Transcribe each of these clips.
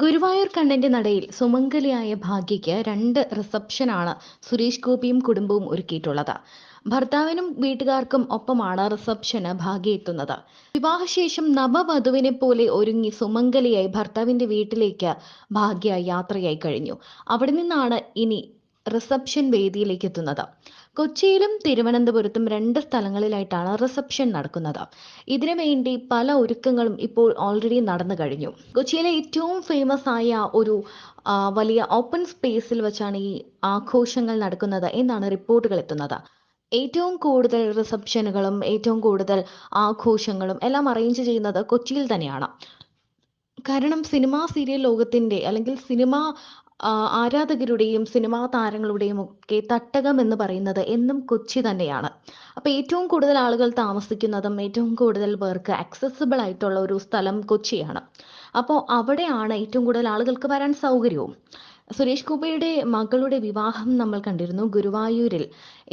ഗുരുവായൂർ കണ്ണന്റെ നടയിൽ സുമംഗലിയായ ഭാഗ്യയ്ക്ക് രണ്ട് റിസപ്ഷനാണ് സുരേഷ് ഗോപിയും കുടുംബവും ഒരുക്കിയിട്ടുള്ളത്. ഭർത്താവിനും വീട്ടുകാർക്കും ഒപ്പമാണ് റിസപ്ഷന് ഭാഗ്യ എത്തുന്നത്. വിവാഹശേഷം നവവധുവിനെ പോലെ ഒരുങ്ങി സുമംഗലിയായി ഭർത്താവിന്റെ വീട്ടിലേക്ക് ഭാഗ്യ യാത്രയായി കഴിഞ്ഞു. അവിടെ നിന്നാണ് ഇനി റിസപ്ഷൻ വേദിയിലേക്ക് എത്തുന്നത് കൊച്ചിയിലും തിരുവനന്തപുരത്തും രണ്ട് സ്ഥലങ്ങളിലായിട്ടാണ് റിസപ്ഷൻ നടക്കുന്നത്. ഇതിനു വേണ്ടി പല ഒരുക്കങ്ങളും ഇപ്പോൾ ഓൾറെഡി നടന്നു കഴിഞ്ഞു. കൊച്ചിയിലെ ഏറ്റവും ഫേമസ് ആയ ഒരു വലിയ ഓപ്പൺ സ്പേസിൽ വെച്ചാണ് ഈ ആഘോഷങ്ങൾ നടക്കുന്നത് എന്നാണ് റിപ്പോർട്ടുകൾ എത്തുന്നത്. ഏറ്റവും കൂടുതൽ റിസപ്ഷനുകളും ഏറ്റവും കൂടുതൽ ആഘോഷങ്ങളും എല്ലാം അറേഞ്ച് ചെയ്യുന്നത് കൊച്ചിയിൽ തന്നെയാണ്. കാരണം സിനിമാ സീരിയൽ ലോകത്തിന്റെ അല്ലെങ്കിൽ സിനിമ ആരാധകരുടെയും സിനിമാ താരങ്ങളുടെയും ഒക്കെ തട്ടകം എന്ന് പറയുന്നത് എന്നും കൊച്ചി തന്നെയാണ്. അപ്പോൾ ഏറ്റവും കൂടുതൽ ആളുകൾ താമസിക്കുന്നതും ഏറ്റവും കൂടുതൽ പേർക്ക് അക്സസിബിൾ ആയിട്ടുള്ള ഒരു സ്ഥലം കൊച്ചിയാണ്. അപ്പോൾ അവിടെയാണ് ഏറ്റവും കൂടുതൽ ആളുകൾക്ക് വരാൻ സൗകര്യവും. സുരേഷ് ഗോപിയുടെ മകളുടെ വിവാഹം നമ്മൾ കണ്ടിരുന്നു ഗുരുവായൂരിൽ.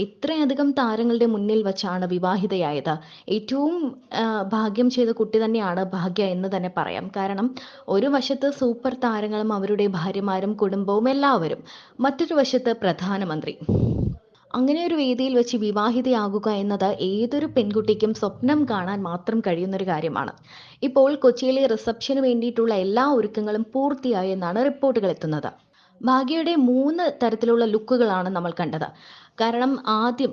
ഇത്രയധികം താരങ്ങളുടെ മുന്നിൽ വച്ചാണ് വിവാഹിതയായത്. ഏറ്റവും ഭാഗ്യം ചെയ്ത കുട്ടി തന്നെയാണ് ഭാഗ്യ എന്ന് തന്നെ പറയാം. കാരണം ഒരു വശത്ത് സൂപ്പർ താരങ്ങളും അവരുടെ ഭാര്യമാരും കുടുംബവും എല്ലാവരും മറ്റൊരു വശത്ത് പ്രധാനമന്ത്രി. അങ്ങനെ ഒരു വേദിയിൽ വെച്ച് വിവാഹിതയാകുക എന്നത് ഏതൊരു പെൺകുട്ടിക്കും സ്വപ്നം കാണാൻ മാത്രം കഴിയുന്ന ഒരു കാര്യമാണ്. ഇപ്പോൾ കൊച്ചിയിലെ റിസപ്ഷന് വേണ്ടിയിട്ടുള്ള എല്ലാ ഒരുക്കങ്ങളും പൂർത്തിയായി എന്നാണ് റിപ്പോർട്ടുകൾ എത്തുന്നത്. ഭാഗ്യയുടെ മൂന്ന് തരത്തിലുള്ള ലുക്കുകളാണ് നമ്മൾ കണ്ടത്. കാരണം ആദ്യം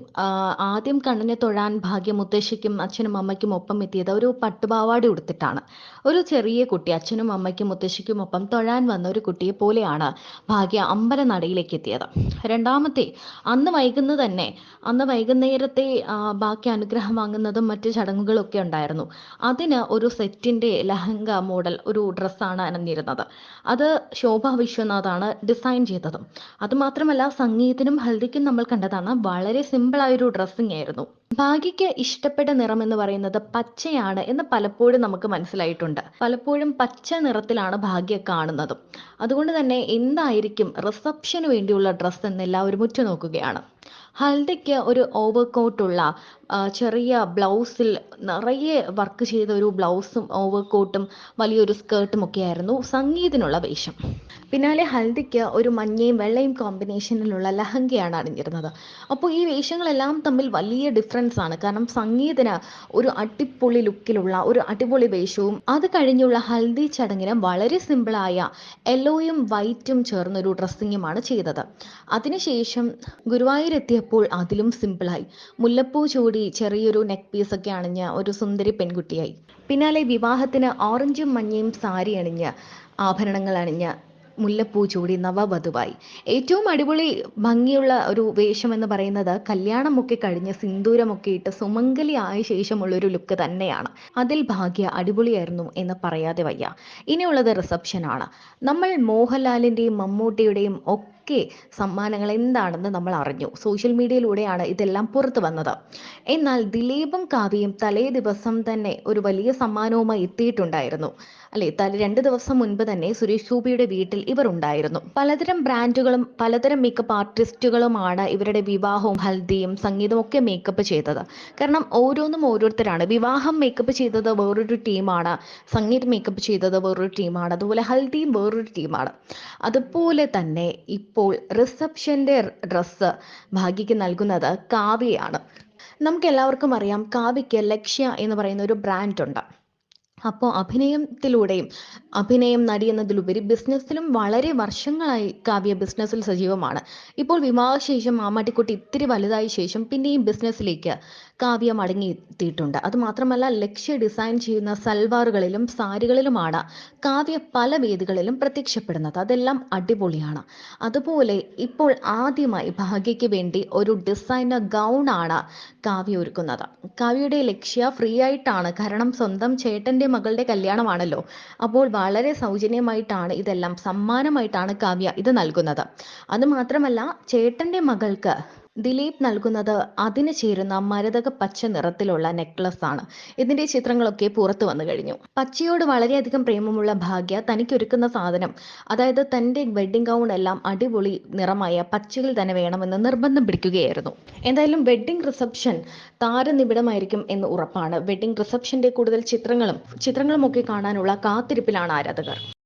ആദ്യം കണ്ണിനെ തൊഴാൻ ഭാഗ്യം മുത്തശ്ശിക്കും അച്ഛനും അമ്മയ്ക്കും ഒപ്പം എത്തിയത് ഒരു പട്ടുപാവാട ഉടുത്തിട്ടാണ്. ഒരു ചെറിയ കുട്ടി അച്ഛനും അമ്മയ്ക്കും മുത്തശ്ശിക്കും ഒപ്പം തൊഴാൻ വന്ന ഒരു കുട്ടിയെ പോലെയാണ് ഭാഗ്യ അമ്പല നടയിലേക്ക് എത്തിയത്. രണ്ടാമത്തെ അന്ന് വൈകുന്നു തന്നെ അന്ന് വൈകുന്നേരത്തെ ബാക്കി അനുഗ്രഹം വാങ്ങുന്നതും മറ്റ് ചടങ്ങുകളൊക്കെ ഉണ്ടായിരുന്നു. അതിന് ഒരു സെറ്റിന്റെ ലഹങ്ക മോഡൽ ഒരു ഡ്രസ്സാണ് അണിഞ്ഞിരുന്നത്. അത് ശോഭ വിശ്വനാഥാണ് ഡിസൈൻ ചെയ്തതും. അതുമാത്രമല്ല സംഗീതത്തിനും ഹൽദിക്കും നമ്മൾ കണ്ടതാണ് വളരെ സിമ്പിൾ ആയൊരു ഡ്രസ്സിംഗ് ആയിരുന്നു. ഭാഗ്യയ്ക്ക് ഇഷ്ടപ്പെട്ട നിറം എന്ന് പറയുന്നത് പച്ചയാണ് എന്ന് പലപ്പോഴും നമുക്ക് മനസ്സിലായിട്ടുണ്ട്. പലപ്പോഴും പച്ച നിറത്തിലാണ് ഭാഗ്യ കാണുന്നതും. അതുകൊണ്ട് തന്നെ എന്തായിരിക്കും റിസപ്ഷന് വേണ്ടിയുള്ള ഡ്രസ്സ് എന്ന് എല്ലാവരും ഉറ്റുനോക്കുകയാണ്. ഹൽദിക്ക് ഒരു ഓവർകോട്ടുള്ള ചെറിയ ബ്ലൗസിൽ നിറയെ വർക്ക് ചെയ്ത ഒരു ബ്ലൗസും ഓവർ കോട്ടും വലിയൊരു സ്കേർട്ടും ഒക്കെ ആയിരുന്നു സംഗീതിനുള്ള വേഷം. പിന്നാലെ ഹൽദിക്ക് ഒരു മഞ്ഞയും വെള്ളയും കോമ്പിനേഷനിലുള്ള ലഹങ്കയാണ് അണിഞ്ഞിരുന്നത്. അപ്പോൾ ഈ വേഷങ്ങളെല്ലാം തമ്മിൽ വലിയ ഡിഫറൻസ് ആണ്. കാരണം സംഗീതിന് ഒരു അടിപൊളി ലുക്കിലുള്ള ഒരു അടിപൊളി വേഷവും അത് കഴിഞ്ഞുള്ള ഹൽദി ചടങ്ങിന് വളരെ സിമ്പിളായ യെല്ലോയും വൈറ്റും ചേർന്നൊരു ഡ്രസ്സിങ്ങുമാണ് ചെയ്തത്. അതിനുശേഷം ഗുരുവായൂരെത്തിയപ്പോൾ അതിലും സിമ്പിളായി മുല്ലപ്പൂ ചൂടി ചെറിയൊരു നെക്ക് പീസ് ഒക്കെ അണിഞ്ഞ ഒരു സുന്ദരി പെൺകുട്ടിയായി. പിന്നാലെ വിവാഹത്തിന് ഓറഞ്ചും മഞ്ഞയും സാരി അണിഞ്ഞ ആഭരണങ്ങൾ അണിഞ്ഞ മുല്ലപ്പൂ ചൂടി നവവധുവായി. ഏറ്റവും അടിപൊളി ഭംഗിയുള്ള ഒരു വേഷം എന്ന് പറയുന്നത് കല്യാണമൊക്കെ കഴിഞ്ഞ് സിന്ദൂരമൊക്കെ ഇട്ട് സുമംഗലി ആയ ശേഷമുള്ളൊരു ലുക്ക് തന്നെയാണ്. അതിൽ ഭാഗ്യ അടിപൊളിയായിരുന്നു എന്ന് പറയാതെ വയ്യ. ഇനിയുള്ളത് റിസപ്ഷനാണ് നമ്മൾ മോഹൻലാലിന്റെയും മമ്മൂട്ടിയുടെയും ഒക്കെ സമ്മാനങ്ങൾ എന്താണെന്ന് നമ്മൾ അറിഞ്ഞു. സോഷ്യൽ മീഡിയയിലൂടെയാണ് ഇതെല്ലാം പുറത്തു വന്നത്. എന്നാൽ ദിലീപും കാവ്യയും തലേ ദിവസം തന്നെ ഒരു വലിയ സമ്മാനവുമായി എത്തിയിട്ടുണ്ടായിരുന്നു. അല്ലെ തല രണ്ട് ദിവസം മുൻപ് തന്നെ സുരേഷ് ഗോപിയുടെ വീട്ടിൽ ഇവർ ഉണ്ടായിരുന്നു. പലതരം ബ്രാൻഡുകളും പലതരം മേക്കപ്പ് ആർട്ടിസ്റ്റുകളുമാണ് ഇവരുടെ വിവാഹവും ഹൽദിയും സംഗീതവും ഒക്കെ മേക്കപ്പ് ചെയ്തത്. കാരണം ഓരോന്നും ഓരോരുത്തരാണ്. വിവാഹം മേക്കപ്പ് ചെയ്തത് വേറൊരു ടീമാണ്. സംഗീതം മേക്കപ്പ് ചെയ്തത് വേറൊരു ടീമാണ്. അതുപോലെ ഹൽദിയും വേറൊരു ടീമാണ്. അതുപോലെ തന്നെ ഇപ്പോൾ റിസപ്ഷന്റെ ഡ്രസ്സ് ഭാഗ്യയ്ക്ക് നൽകുന്നത് കാവ്യയാണ്. നമുക്ക് എല്ലാവർക്കും അറിയാം കാവ്യയ്ക്ക് ലക്ഷ്യ എന്ന് പറയുന്ന ഒരു ബ്രാൻഡ് ഉണ്ട്. അപ്പോൾ അഭിനയത്തിലൂടെയും അഭിനയം നടി എന്നതിലുപരി ബിസിനസ്സിലും വളരെ വർഷങ്ങളായി കാവ്യ ബിസിനസ്സിൽ സജീവമാണ്. ഇപ്പോൾ വിവാഹശേഷം മാമാട്ടിക്കുട്ടി ഇത്തിരി വലുതായ ശേഷം പിന്നെയും ബിസിനസ്സിലേക്ക് കാവ്യ അടങ്ങിയെത്തിയിട്ടുണ്ട്. അത് മാത്രമല്ല ലക്ഷ്യ ഡിസൈൻ ചെയ്യുന്ന സൽവാറുകളിലും സാരികളിലുമാണ് കാവ്യ പല വേദികളിലും പ്രത്യക്ഷപ്പെടുന്നത്. അതെല്ലാം അടിപൊളിയാണ്. അതുപോലെ ഇപ്പോൾ ആദ്യമായി ഭാഗ്യയ്ക്ക് വേണ്ടി ഒരു ഡിസൈനർ ഗൗണാണ് കാവ്യ ഒരുക്കുന്നത്. കാവ്യയുടെ ലക്ഷ്യ ഫ്രീ ആയിട്ടാണ്. കാരണം സ്വന്തം ചേട്ടന്റെ മകളുടെ കല്യാണമാണല്ലോ. അപ്പോൾ വളരെ സൗജന്യമായിട്ടാണ് ഇതെല്ലാം സമ്മാനമായിട്ടാണ് കാവ്യ ഇത് നൽകുന്നത്. അത് മാത്രമല്ല ചേട്ടന്റെ മകൾക്ക് ദിലീപ് നൽകുന്നത് അതിന് ചേരുന്ന മരതക പച്ച നിറത്തിലുള്ള നെക്ലസ് ആണ്. ഇതിന്റെ ചിത്രങ്ങളൊക്കെ പുറത്തു വന്നു കഴിഞ്ഞു. പച്ചയോട് വളരെയധികം പ്രേമമുള്ള ഭാഗ്യ തനിക്കൊരുക്കുന്ന സാധനം അതായത് തന്റെ വെഡ്ഡിംഗ് ഗൗൺ എല്ലാം അടിപൊളി നിറമായ പച്ചയിൽ തന്നെ വേണമെന്ന് നിർബന്ധം പിടിക്കുകയായിരുന്നു. എന്തായാലും വെഡ്ഡിംഗ് റിസപ്ഷൻ താരനിബിഡമായിരിക്കും എന്ന് ഉറപ്പാണ്. വെഡ്ഡിംഗ് റിസപ്ഷന്റെ കൂടുതൽ ചിത്രങ്ങളും ചിത്രങ്ങളും ഒക്കെ കാണാനുള്ള കാത്തിരിപ്പിലാണ് ആരാധകർ.